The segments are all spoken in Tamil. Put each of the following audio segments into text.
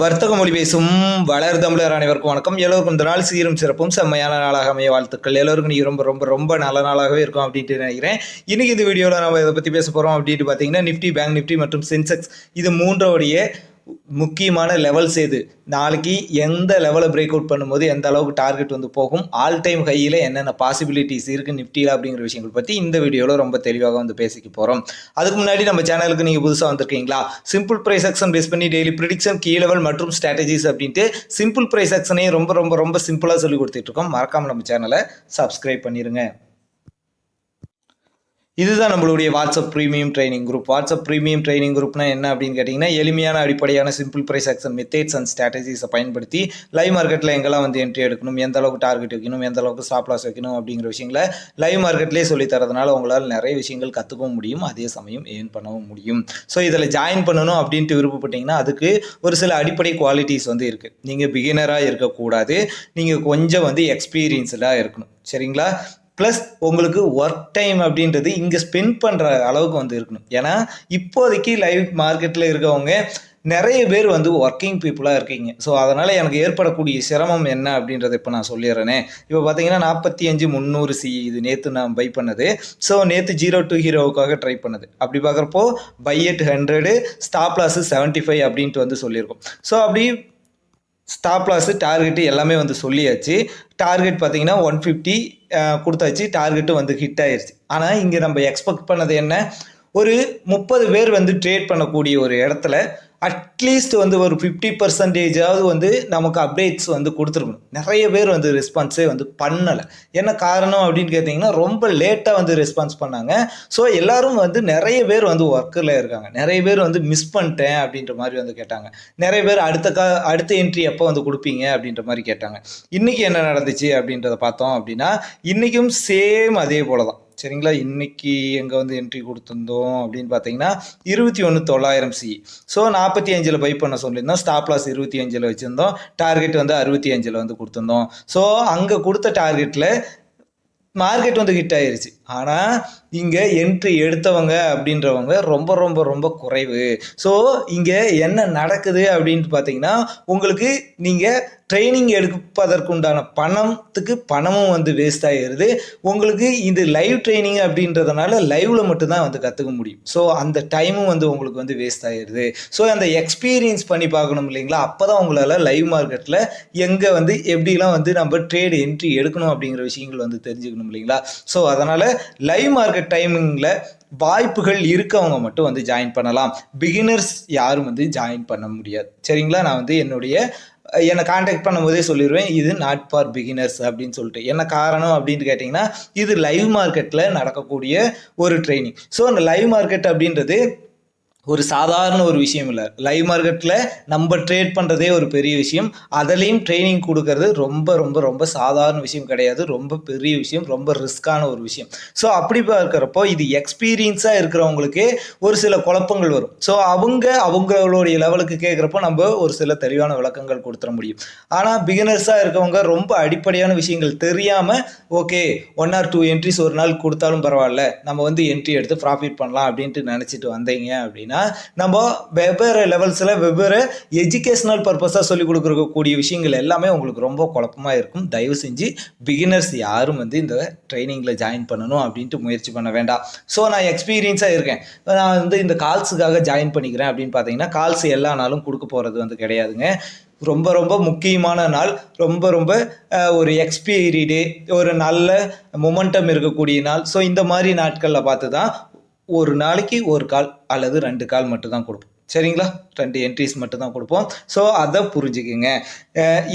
வர்த்தக மொழி பேசும் வளர் தமிழர் அனைவருக்கும் வணக்கம். எல்லோருக்கும் இந்த நாள் சீரும் சிறப்பும் செம்மையான நாளாக அமைய வாழ்த்துக்கள். எல்லோருக்கும் நீ ரொம்ப ரொம்ப ரொம்ப நல்ல நாளாகவே இருக்கும் அப்படின்ட்டு நினைக்கிறேன். இன்னைக்கு இந்த வீடியோவில் நம்ம இதை பற்றி பேச போகிறோம் அப்படின்ட்டு பார்த்தீங்கன்னா நிஃப்டி பேங்க் நிஃப்டி மற்றும் சென்செக்ஸ் இது மூன்றோடைய முக்கியமான லெவல்ஸ் எது நாளைக்கு எந்த லெவலை பிரேக் அவுட் பண்ணும்போது எந்த அளவுக்கு டார்கெட் வந்து போகும் ஆல் டைம் ஹையில் என்னென்ன பாசிபிலிட்டிஸ் இருக்குது நிஃப்டியில் அப்படிங்கிற விஷயங்கள் பற்றி இந்த வீடியோவில் ரொம்ப தெளிவாக வந்து பேசிக்க போகிறோம் அதுக்கு முன்னாடி நம்ம சேனலுக்கு நீங்கள் புதுசாக வந்திருக்கீங்களா? சிம்பிள் ப்ரைஸ் ஆக்ஷன் பேஸ் பண்ணி டெய்லி ப்ரிடிக்ஷன் கீ லெவல் மற்றும் ஸ்ட்ராட்டஜிஸ் அப்படின்ட்டு சிம்பிள் ப்ரைஸ் ஆக்ஷனையும் ரொம்ப ரொம்ப ரொம்ப சிம்பிளாக சொல்லி கொடுத்துட்ருக்கோம் மறக்காமல் நம்ம சேனலை சப்ஸ்கிரைப் பண்ணிடுங்க இதுதான் நம்மளுடைய WhatsApp premium training group WhatsApp premium training குரூப்னா என்ன அப்படின்னு கேட்டிங்கன்னா எளிமையான அடிப்படையான simple price action methods and ஸ்ட்ராட்டஜிஸை பயன்படுத்தி லைவ் மார்க்கெட்டில் எங்கெல்லாம் வந்து என்ட்ரி எடுக்கணும் எந்த அளவுக்கு டார்கெட் வைக்கணும் எந்த அளவுக்கு ஸ்டாப் லாஸ் வைக்கணும் அப்படிங்கிற விஷயங்களை லைவ் மார்க்கெட்லேயே சொல்லி தரதுனால உங்களால் நிறைய விஷயங்கள் கற்றுக்கவும் முடியும் அதே சமயம் ஏர்ன் பண்ணவும் முடியும். ஸோ இதில் ஜாயின் பண்ணணும் அப்படின்ட்டு விருப்பப்பட்டீங்கன்னா அதுக்கு ஒரு சில அடிப்படை குவாலிட்டிஸ் வந்து இருக்குது நீங்கள் பிகினராக இருக்கக்கூடாது. நீங்கள் கொஞ்சம் வந்து எக்ஸ்பீரியன்ஸ்டாக இருக்கணும். சரிங்களா? ப்ளஸ் உங்களுக்கு ஒர்க் டைம் அப்படின்றது இங்கே ஸ்பெண்ட் பண்ணுற அளவுக்கு வந்து இருக்கணும். ஏன்னா இப்போதைக்கு லைவ் மார்க்கெட்டில் இருக்கவங்க நிறைய பேர் வந்து ஒர்க்கிங் பீப்புளாக இருக்கீங்க. ஸோ அதனால் எனக்கு ஏற்படக்கூடிய சிரமம் என்ன அப்படின்றத இப்போ நான் சொல்லிடுறேனே. இப்போ பார்த்தீங்கன்னா நாற்பத்தி அஞ்சு முந்நூறு சி இது நேற்று நான் பை பண்ணது. ஸோ நேற்று ஜீரோ டூ ஹீரோவுக்காக ட்ரை பண்ணது. அப்படி பார்க்குறப்போ by eight hundred stop loss seventy five அப்படின்ட்டு வந்து சொல்லியிருக்கோம். ஸோ அப்படி ஸ்டாப் லாஸு டார்கெட்டு எல்லாமே வந்து சொல்லியாச்சு. டார்கெட் பார்த்தீங்கன்னா ஒன் ஃபிஃப்டி கொடுத்தாச்சு. டார்கெட்டும் வந்து ஹிட் ஆயிடுச்சு ஆனால் இங்கே நம்ம எக்ஸ்பெக்ட் பண்ணது என்ன? ஒரு முப்பது பேர் வந்து ட்ரேட் பண்ணக்கூடிய ஒரு இடத்துல அட்லீஸ்ட் வந்து ஒரு ஃபிஃப்டி பர்சன்டேஜாவது வந்து நமக்கு அப்டேட்ஸ் வந்து கொடுத்துருக்கணும். நிறைய பேர் வந்து ரெஸ்பான்ஸே வந்து பண்ணலை. என்ன காரணம் அப்படின்னு கேட்டிங்கன்னா ரொம்ப லேட்டாக வந்து ரெஸ்பான்ஸ் பண்ணாங்க. ஸோ எல்லாரும் வந்து நிறைய பேர் வந்து ஒர்க்கில் இருக்காங்க. நிறைய பேர் வந்து மிஸ் பண்ணிட்டேன் அப்படின்ற மாதிரி வந்து கேட்டாங்க. நிறைய பேர் அடுத்த கா அடுத்த என்ட்ரி எப்போ வந்து கொடுப்பீங்க அப்படின்ற மாதிரி கேட்டாங்க. இன்றைக்கி என்ன நடந்துச்சு அப்படின்றத பார்த்தோம் அப்படின்னா இன்றைக்கும் சேம் அதே போல தான் சரிங்களா? இன்னைக்கு எங்கே வந்து என்ட்ரி கொடுத்துருந்தோம் அப்படின்னு பார்த்தீங்கன்னா இருபத்தி ஒன்று தொள்ளாயிரம் சி ஸோ நாற்பத்தி அஞ்சில் பை பண்ண சொல்லியிருந்தோம். ஸ்டாப் லாஸ் இருபத்தி அஞ்சில் வச்சுருந்தோம். டார்கெட் வந்து அறுபத்தி அஞ்சில் வந்து கொடுத்துருந்தோம். ஸோ அங்கே கொடுத்த டார்கெட்டில் மார்க்கெட் வந்து ஹிட் ஆயிருச்சு. ஆனால் இங்கே என்ட்ரி எடுத்தவங்க அப்படின்றவங்க ரொம்ப ரொம்ப ரொம்ப குறைவு. ஸோ இங்கே என்ன நடக்குது அப்படின்ட்டு பார்த்தீங்கன்னா உங்களுக்கு நீங்கள் ட்ரைனிங் எடுப்பதற்குண்டான பணத்துக்கு பணமும் வந்து வேஸ்ட் ஆகிடுது உங்களுக்கு இது லைவ் ட்ரைனிங் அப்படின்றதுனால லைவில் மட்டும்தான் வந்து கற்றுக்க முடியும். ஸோ அந்த டைமும் வந்து உங்களுக்கு வந்து வேஸ்ட் ஆகிடுது ஸோ அந்த எக்ஸ்பீரியன்ஸ் பண்ணி பார்க்கணும் இல்லைங்களா? அப்போ தான் உங்களால் லைவ் மார்க்கெட்டில் எங்கே வந்து எப்படிலாம் வந்து நம்ம ட்ரேடு என்ட்ரி எடுக்கணும் அப்படிங்கிற விஷயங்கள் வந்து தெரிஞ்சுக்கணும் இல்லைங்களா? ஸோ அதனால் லைவ் மார்க்கெட் டைமிங்கில் வாய்ப்புகள் இருக்கவங்க மட்டும் வந்து ஜாயின் பண்ணலாம். பிகினர்ஸ் யாரும் வந்து ஜாயின் பண்ண முடியாது. சரிங்களா? நான் வந்து என்னுடைய என்னை காண்டாக்ட் பண்ணும்போதே சொல்லிடுவேன் இது நாட் ஃபார் பிகினர்ஸ் அப்படின்னு சொல்லிட்டு. என்ன காரணம் அப்படின்னு கேட்டிங்கன்னா இது லைவ் மார்க்கெட்டில் நடக்கக்கூடிய ஒரு ட்ரைனிங் ஸோ அந்த லைவ் மார்க்கெட் அப்படின்றது ஒரு சாதாரண ஒரு விஷயம் இல்லை. லைவ் மார்க்கெட்டில் நம்ம ட்ரேட் பண்ணுறதே ஒரு பெரிய விஷயம். அதுலேயும் ட்ரைனிங் கொடுக்கறது ரொம்ப ரொம்ப ரொம்ப சாதாரண விஷயம் கிடையாது. ரொம்ப பெரிய விஷயம் ரொம்ப ரிஸ்க்கான ஒரு விஷயம். ஸோ அப்படி பார்க்குறப்போ இது எக்ஸ்பீரியன்ஸாக இருக்கிறவங்களுக்கு ஒரு சில குழப்பங்கள் வரும். ஸோ அவங்க அவங்களுடைய லெவலுக்கு கேட்குறப்போ நம்ம ஒரு சில தெளிவான விளக்கங்கள் கொடுத்துட முடியும். ஆனால் பிகினர்ஸாக இருக்கவங்க ரொம்ப அடிப்படையான விஷயங்கள் தெரியாமல் okay one or two entries ஒரு நாள் கொடுத்தாலும் பரவாயில்ல. நம்ம வந்து என்ட்ரி எடுத்து ப்ராஃபிட் பண்ணலாம் அப்படின்ட்டு நினச்சிட்டு வந்தீங்க அப்படின்னா நம்ம வெவ்வேறு லெவல்ஸில் வெவ்வேறு எஜுகேஷனல் பர்பஸாக சொல்லிக் கொடுக்கக்கூடிய விஷயங்கள் எல்லாமே உங்களுக்கு ரொம்ப குழப்பமாக இருக்கும். தயவு செஞ்சு பிகினர்ஸ் யாரும் வந்து இந்த ட்ரைனிங்கில் ஜாயின் பண்ணணும் அப்படின்ட்டு முயற்சி பண்ண வேண்டாம். ஸோ நான் எக்ஸ்பீரியன்ஸாக இருக்கேன். நான் வந்து இந்த கால்ஸுக்காக ஜாயின் பண்ணிக்கிறேன் அப்படின்னு பார்த்தீங்கன்னா கால்ஸ் எல்லா நாளும் கொடுக்க போகிறது வந்து கிடையாதுங்க. ரொம்ப ரொம்ப முக்கியமான நாள். ரொம்ப ரொம்ப ஒரு எக்ஸ்பீரி டே ஒரு நல்ல மொமெண்டம் இருக்கக்கூடிய நாள். ஸோ இந்த மாதிரி நாட்களில் பார்த்து தான் ஒரு நாளைக்கு ஒரு கால் அல்லது ரெண்டு கால் மட்டும்தான் கொடுப்போம். சரிங்களா? ரெண்டு என்ட்ரிஸ் மட்டும் தான் கொடுப்போம். ஸோ அதை புரிஞ்சுக்குங்க.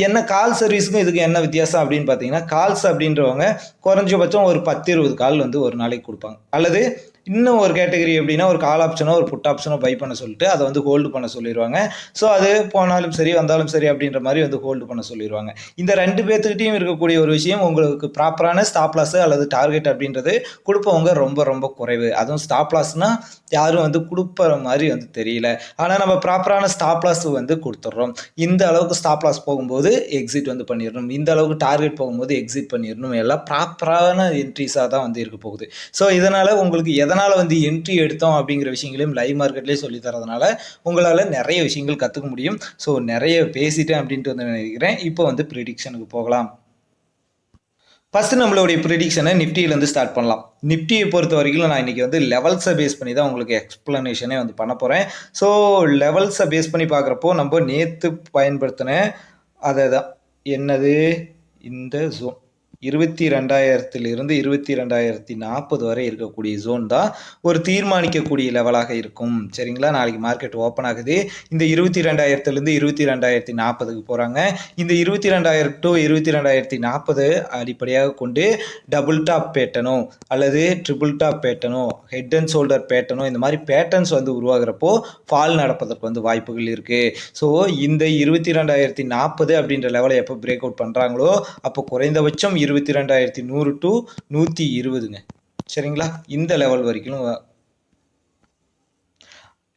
என்ன கால் சர்வீஸுக்கும் இதுக்கு என்ன வித்தியாசம் அப்படின்னு பார்த்தீங்கன்னா கால்ஸ் அப்படின்றவங்க குறைஞ்சபட்சம் ஒரு பத்து இருபது கால் வந்து ஒரு நாளைக்கு கொடுப்பாங்க. அல்லது இன்னும் ஒரு கேட்டகரி எப்படின்னா ஒரு கால் ஆப்ஷனோ ஒரு புட் ஆப்ஷனோ பை பண்ண சொல்லிட்டு அதை வந்து ஹோல்டு பண்ண சொல்லிடுவாங்க ஸோ அது போனாலும் சரி வந்தாலும் சரி அப்படின்ற மாதிரி வந்து ஹோல்டு பண்ண சொல்லிடுவாங்க இந்த ரெண்டு பேர்த்துக்கிட்டையும் இருக்கக்கூடிய ஒரு விஷயம் உங்களுக்கு ப்ராப்பரான ஸ்டாப் லாஸ் அல்லது டார்கெட் அப்படின்றது கொடுப்பவங்க ரொம்ப ரொம்ப குறைவு. அதுவும் ஸ்டாப் லாஸ்னால் யாரும் வந்து கொடுப்பற மாதிரி வந்து தெரியல. ஆனால் நம்ம ப்ராப்பரான ஸ்டாப் லாஸ் வந்து கொடுத்துட்றோம். இந்த அளவுக்கு ஸ்டாப் லாஸ் போகும்போது எக்ஸிட் வந்து பண்ணிடணும். இந்த அளவுக்கு டார்கெட் போகும்போது எக்ஸிட் பண்ணிடணும். எல்லாம் ப்ராப்பரான என்ட்ரிஸாக தான் வந்து இருக்க போகுது. ஸோ இதனால் உங்களுக்கு எதை எதனால் வந்து என்ட்ரி எடுத்தோம் அப்படிங்கிற விஷயங்களையும் லைவ் மார்க்கெட்லேயே சொல்லி தரதுனால உங்களால் நிறைய விஷயங்கள் கற்றுக்க முடியும். ஸோ நிறைய பேசிட்டேன் அப்படின்ட்டு வந்து நினைக்கிறேன். இப்போ வந்து ப்ரிடிக்ஷனுக்கு போகலாம். ஃபஸ்ட்டு நம்மளுடைய ப்ரிடிக்ஷனை நிஃப்டியிலேருந்து ஸ்டார்ட் பண்ணலாம். நிஃப்டியை பொறுத்த வரைக்கும் நான் இன்றைக்கி வந்து லெவல்ஸை பேஸ் பண்ணி தான் உங்களுக்கு எக்ஸ்ப்ளனேஷனே வந்து பண்ண போகிறேன் ஸோ லெவல்ஸை பேஸ் பண்ணி பார்க்குறப்போ நம்ம நேற்று பயன்படுத்தின அதை தான் என்னது? இந்த ஜோன் இருபத்தி ரெண்டாயிரத்திலிருந்து இருபத்தி ரெண்டாயிரத்தி நாற்பது வரை இருக்கக்கூடிய ஜோன் தான் ஒரு தீர்மானிக்கக்கூடிய லெவலாக இருக்கும். சரிங்களா? நாளைக்கு மார்க்கெட் ஓப்பன் ஆகுது. இந்த இருபத்தி ரெண்டாயிரத்துலேருந்து இருபத்தி ரெண்டாயிரத்தி நாற்பதுக்கு போகிறாங்க இந்த இருபத்தி ரெண்டாயிரம் டு இருபத்தி ரெண்டாயிரத்தி நாற்பது அடிப்படையாக கொண்டு டபுள் டாப் பேட்டனோ அல்லது ட்ரிபிள் டாப் பேட்டனோ ஹெட் அண்ட் ஷோல்டர் பேட்டனோ இந்த மாதிரி பேட்டர்ன்ஸ் வந்து உருவாகிறப்போ ஃபால் நடப்பதற்கு வந்து வாய்ப்புகள் இருக்குது ஸோ இந்த இருபத்தி ரெண்டாயிரத்தி நாற்பது அப்படின்ற லெவலை எப்போ பிரேக் அவுட் பண்ணுறாங்களோ அப்போ குறைந்தபட்சம் இருபத்தி ரெண்டாயிரத்தி நூறு டு நூற்றி இருபதுங்க. சரிங்களா? இந்த லெவல் வரைக்கும்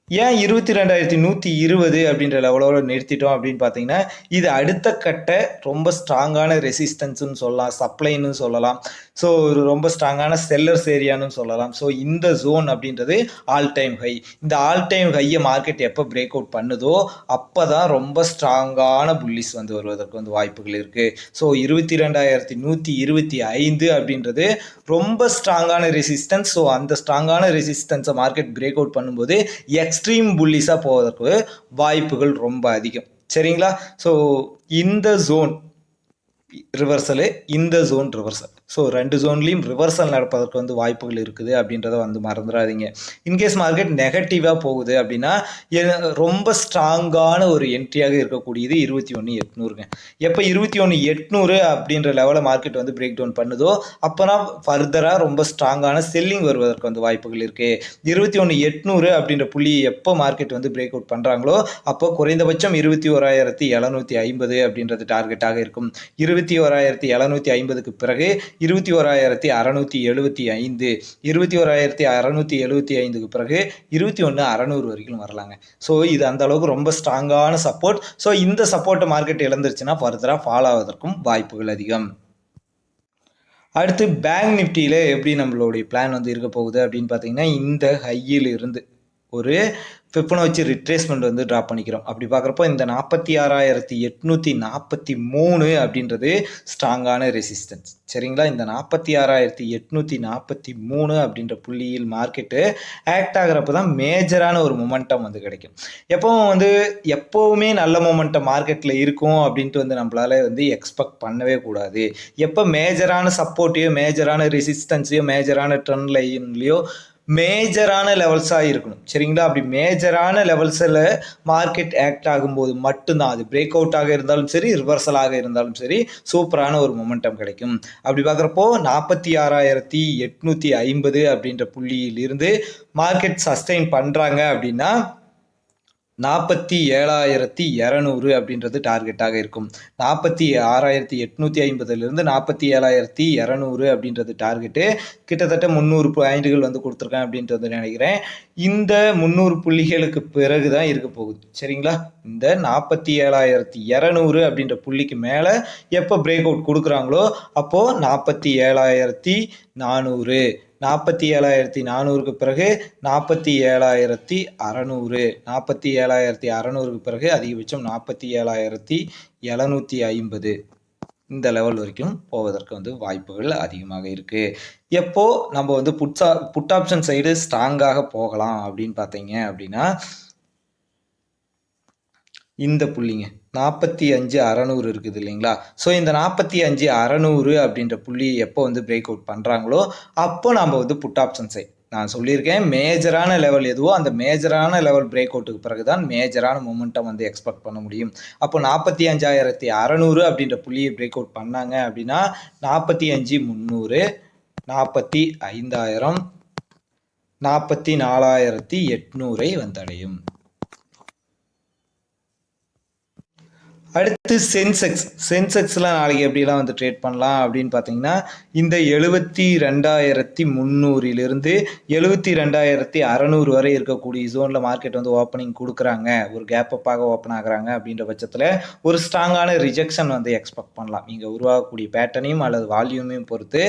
ஏன் இருபத்தி ரெண்டாயிரத்தி நூற்றி இருபது அப்படின்ற லெவலோட நிறுத்திட்டோம் அப்படின்னு பார்த்தீங்கன்னா இது அடுத்த கட்ட ரொம்ப ஸ்ட்ராங்கான ரெசிஸ்டன்ஸ்னு சொல்லலாம் சப்ளைன்னு சொல்லலாம். ஸோ ஒரு ரொம்ப ஸ்ட்ராங்கான செல்லர்ஸ் ஏரியான்னு சொல்லலாம். ஸோ இந்த ஜோன் அப்படின்றது ஆல் டைம் ஹை இந்த ஆல் டைம் ஹையை மார்க்கெட் எப்போ பிரேக் அவுட் பண்ணுதோ அப்போ தான் ரொம்ப ஸ்ட்ராங்கான புள்ளிஸ் வந்து வருவதற்கு வந்து வாய்ப்புகள் இருக்குது ஸோ இருபத்தி ரெண்டாயிரத்தி நூற்றி இருபத்தி ஐந்து அப்படின்றது ரொம்ப ஸ்ட்ராங்கான ரெசிஸ்டன்ஸ் ஸோ அந்த ஸ்ட்ராங்கான ரெசிஸ்டன்ஸை மார்க்கெட் பிரேக் அவுட் பண்ணும்போது எக்ஸ் எக்ஸ்ட்ரீம் புல்லிஸாக போவதற்கு வாய்ப்புகள் ரொம்ப அதிகம். சரிங்களா? ஸோ இந்த ஜோன் ரிவர்சலு இந்த ஜோன் ரிவர்சல் ஸோ ரெண்டு ஜோன்லேயும் ரிவர்சல் நடப்பதற்கு வந்து வாய்ப்புகள் இருக்குது அப்படின்றத வந்து மறந்துடாதீங்க. இன்கேஸ் மார்க்கெட் நெகட்டிவாக போகுது அப்படின்னா ரொம்ப ஸ்ட்ராங்கான ஒரு என்ட்ரியாக இருக்கக்கூடியது இருபத்தி ஒன்று எட்நூறுங்க. எப்போ இருபத்தி ஒன்று எட்நூறு அப்படின்ற லெவலில் மார்க்கெட் வந்து பிரேக் டவுன் பண்ணுதோ அப்போனா ஃபர்தராக ரொம்ப ஸ்ட்ராங்கான செல்லிங் வருவதற்கு வந்து வாய்ப்புகள் இருக்குது இருபத்தி ஒன்று எட்நூறு அப்படின்ற புள்ளி எப்போ மார்க்கெட் வந்து பிரேக் அவுட் பண்ணுறாங்களோ அப்போ குறைந்தபட்சம் இருபத்தி ஓராயிரத்தி எழுநூற்றி ஐம்பது அப்படின்றது டார்கெட்டாக இருக்கும். இருபத்தி ஓராயிரத்தி எழுநூற்றி ஐம்பதுக்கு பிறகு இருபத்தி ஓராயிரத்தி அறநூற்றி எழுபத்தி ஐந்து. இருபத்தி ஓராயிரத்தி அறநூற்றி எழுபத்தி ஐந்துக்கு பிறகு இருபத்தி ஒன்று அறநூறு வரைக்கும் வரலாங்க. ஸோ இது அந்த அளவுக்கு ரொம்ப ஸ்ட்ராங்கான சப்போர்ட் ஸோ இந்த சப்போர்ட்டை மார்க்கெட் இழந்துருச்சுன்னா ஃபர்தராக ஃபாலோ ஆவதற்கும் வாய்ப்புகள் அதிகம். அடுத்து பேங்க் நிஃப்டியில் எப்படி நம்மளுடைய பிளான் வந்து இருக்க போகுது அப்படின்னு பார்த்தீங்கன்னா இந்த ஹையில் இருந்து ஒரு ஃபிப்னோச்சி ரிட்ரேஸ்மெண்ட் வந்து ட்ராப் பண்ணிக்கிறோம். அப்படி பார்க்குறப்போ இந்த நாற்பத்தி ஆறாயிரத்தி எட்நூற்றி நாற்பத்தி மூணு அப்படின்றது ஸ்ட்ராங்கான ரெசிஸ்டன்ஸ் சரிங்களா? இந்த நாற்பத்தி ஆறாயிரத்தி எட்நூற்றி நாற்பத்தி மூணு அப்படின்ற புள்ளியில் மார்க்கெட்டு ஆக்ட் ஆகிறப்ப தான் மேஜரான ஒரு மொமெண்டம் வந்து கிடைக்கும். எப்பவும் வந்து எப்போவுமே நல்ல மொமெண்டம் மார்க்கெட்டில் இருக்கும் அப்படின்ட்டு வந்து நம்மளால வந்து எக்ஸ்பெக்ட் பண்ணவே கூடாது. எப்போ மேஜரான சப்போர்ட்டையோ மேஜரான ரெசிஸ்டன்ஸையோ மேஜரான ட்ரெண்ட் லைன்லையோ மேஜரான லெவல்ஸாக இருக்கணும். சரிங்களா? அப்படி மேஜரான லெவல்ஸில் மார்க்கெட் ஆக்ட் ஆகும்போது மட்டும்தான். அது பிரேக் அவுட்டாக இருந்தாலும் சரி ரிவர்சலாக இருந்தாலும் சரி சூப்பரான ஒரு மொமெண்டம் கிடைக்கும். அப்படி பார்க்குறப்போ நாற்பத்தி ஆறாயிரத்தி எட்நூற்றி ஐம்பது அப்படின்ற புள்ளியில் இருந்து மார்க்கெட் சஸ்டெயின் பண்ணுறாங்க அப்படின்னா நாற்பத்தி ஏழாயிரத்தி இரநூறு அப்படின்றது டார்கெட்டாக இருக்கும். நாற்பத்தி ஆறாயிரத்தி எட்நூற்றி ஐம்பதுலேருந்து நாற்பத்தி ஏழாயிரத்தி இரநூறு அப்படின்றது டார்கெட்டு. கிட்டத்தட்ட முந்நூறு பாயிண்ட்டுகள் வந்து கொடுத்துருக்கேன் அப்படின்றது நினைக்கிறேன். இந்த முந்நூறு புள்ளிகளுக்கு பிறகு தான் இருக்க போகுது. சரிங்களா? இந்த நாற்பத்தி ஏழாயிரத்தி இரநூறு அப்படின்ற புள்ளிக்கு மேலே எப்போ பிரேக் அவுட் கொடுக்குறாங்களோ அப்போது நாற்பத்தி ஏழாயிரத்தி நானூறு. நாற்பத்தி ஏழாயிரத்தி நானூறுக்கு பிறகு நாற்பத்தி ஏழாயிரத்தி அறநூறு. நாற்பத்தி ஏழாயிரத்தி அறநூறுக்கு பிறகு அதிகபட்சம் நாற்பத்தி ஏழாயிரத்தி எழுநூற்றி ஐம்பது. இந்த லெவல் வரைக்கும் போவதற்கு வந்து வாய்ப்புகள் அதிகமாக இருக்குது எப்போ நம்ம வந்து புட்ஸா புட் ஆப்ஷன் சைடு ஸ்ட்ராங்காக போகலாம் அப்படின்னு பார்த்தீங்க அப்படின்னா இந்த புள்ளிங்க நாற்பத்தி அஞ்சு அறநூறு இருக்குது இல்லைங்களா? ஸோ இந்த நாற்பத்தி அஞ்சு அறநூறு அப்படின்ற புள்ளி எப்போ வந்து பிரேக் அவுட் பண்ணுறாங்களோ அப்போ நம்ம வந்து புட் ஆப்ஷன் சைட் நான் சொல்லியிருக்கேன் மேஜரான லெவல் எதுவோ அந்த மேஜரான லெவல் பிரேக் அவுட்டுக்கு பிறகு தான் மேஜரான மூமெண்ட்டம் வந்து எக்ஸ்பெக்ட் பண்ண முடியும். அப்போ நாற்பத்தி அஞ்சாயிரத்தி அறநூறு அப்படின்ற புள்ளியை பிரேக் அவுட் பண்ணாங்க அப்படின்னா நாற்பத்தி அஞ்சு முந்நூறு நாற்பத்தி ஐந்தாயிரம் நாற்பத்தி நாலாயிரத்தி எட்நூறை வந்தடையும் அடுத்து சென்செக்ஸ் சென்செக்ஸ்லாம் நாளைக்கு எப்படிலாம் வந்து ட்ரேட் பண்ணலாம் அப்படின்னு பார்த்தீங்கன்னா இந்த எழுபத்தி ரெண்டாயிரத்தி முந்நூறிலிருந்து எழுபத்தி ரெண்டாயிரத்தி அறநூறு வரை இருக்கக்கூடிய ஜோனில் மார்க்கெட் வந்து ஓப்பனிங் கொடுக்குறாங்க. ஒரு கேப் அப்பாக ஓப்பன் ஆகுறாங்க அப்படின்ற பட்சத்தில் ஒரு ஸ்ட்ராங்கான ரிஜெக்ஷன் வந்து எக்ஸ்பெக்ட் பண்ணலாம். இங்கே உருவாகக்கூடிய பேட்டர்னையும் அல்லது வால்யூமையும் பொறுத்து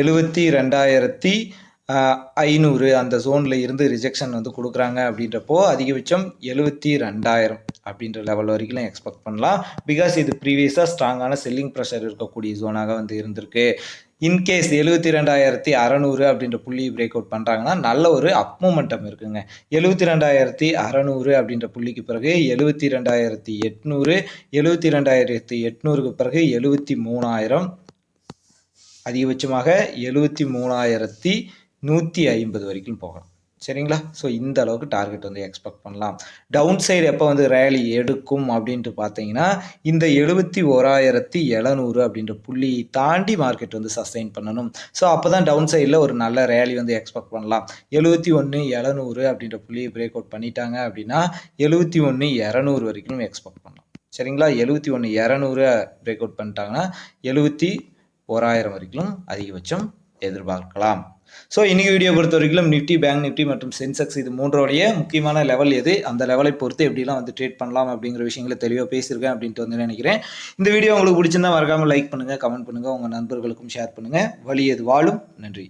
எழுபத்தி ரெண்டாயிரத்தி ஐநூறு அந்த ஜோனில் இருந்து ரிஜெக்ஷன் வந்து கொடுக்குறாங்க அப்படின்றப்போ அதிகபட்சம் எழுபத்தி ரெண்டாயிரம். அப்படின்ற லெவல் வரைக்கும் எக்ஸ்பெக்ட் பண்ணலாம். பிகாஸ் இது ப்ரீவியஸாக ஸ்ட்ராங்கான செல்லிங் ப்ரெஷர் இருக்கக்கூடிய ஜோனாக வந்து இருந்திருக்கு. இன்கேஸ் எழுபத்தி ரெண்டாயிரத்தி அறநூறு அப்படின்ற புள்ளி பிரேக் அவுட் பண்ணுறாங்கன்னா நல்ல ஒரு அப் மூமெண்டம் இருக்குங்க. எழுபத்தி ரெண்டாயிரத்தி அறநூறு அப்படின்ற புள்ளிக்கு பிறகு எழுபத்தி ரெண்டாயிரத்தி எட்நூறு எழுபத்தி ரெண்டாயிரத்தி எட்நூறுக்கு பிறகு எழுபத்தி மூணாயிரம் அதிகபட்சமாக எழுபத்தி மூணாயிரத்தி நூற்றி ஐம்பது வரைக்கும் போகலாம். சரிங்களா? ஸோ இந்த அளவுக்கு டார்கெட் வந்து எக்ஸ்பெக்ட் பண்ணலாம். டவுன் சைடு எப்போ வந்து ரேலி எடுக்கும் அப்படின்ட்டு பார்த்தீங்கன்னா இந்த எழுபத்தி ஓராயிரத்தி எழுநூறு அப்படின்ற புள்ளியை தாண்டி மார்க்கெட் வந்து சஸ்டெயின் பண்ணணும். ஸோ அப்போ தான் டவுன் சைடில் ஒரு நல்ல ரேலி வந்து எக்ஸ்பெக்ட் பண்ணலாம். எழுபத்தி ஒன்று எழுநூறு அப்படின்ற புள்ளியை பிரேக் அவுட் பண்ணிட்டாங்க அப்படின்னா எழுபத்தி ஒன்று இரநூறு வரைக்கும் எக்ஸ்பெக்ட் பண்ணலாம். சரிங்களா? எழுபத்தி ஒன்று இரநூறு பிரேக் அவுட் பண்ணிட்டாங்கன்னா எழுபத்தி ஓராயிரம் வரைக்கும் அதிகபட்சம் எதிர்பார்க்கலாம். ஸோ இன்றைக்கி வீடியோ பொறுத்த வரைக்கும் நிஃப்டி பேங்க் நிஃப்டி மற்றும் சென்செக்ஸ் இது மூன்றோடைய முக்கியமான லெவல் எது? அந்த லெவலை பொறுத்து எப்படிலாம் வந்து ட்ரேட் பண்ணலாம் அப்படிங்கிற விஷயங்களை தெளிவாக பேசியிருக்கேன் அப்படின்ட்டு வந்து நினைக்கிறேன். இந்த வீடியோ உங்களுக்கு பிடிச்சிருந்தா மறக்காமல் லைக் பண்ணுங்கள் கமெண்ட் பண்ணுங்கள் உங்கள் நண்பர்களுக்கும் ஷேர் பண்ணுங்கள் வழி எது வாழும்? நன்றி.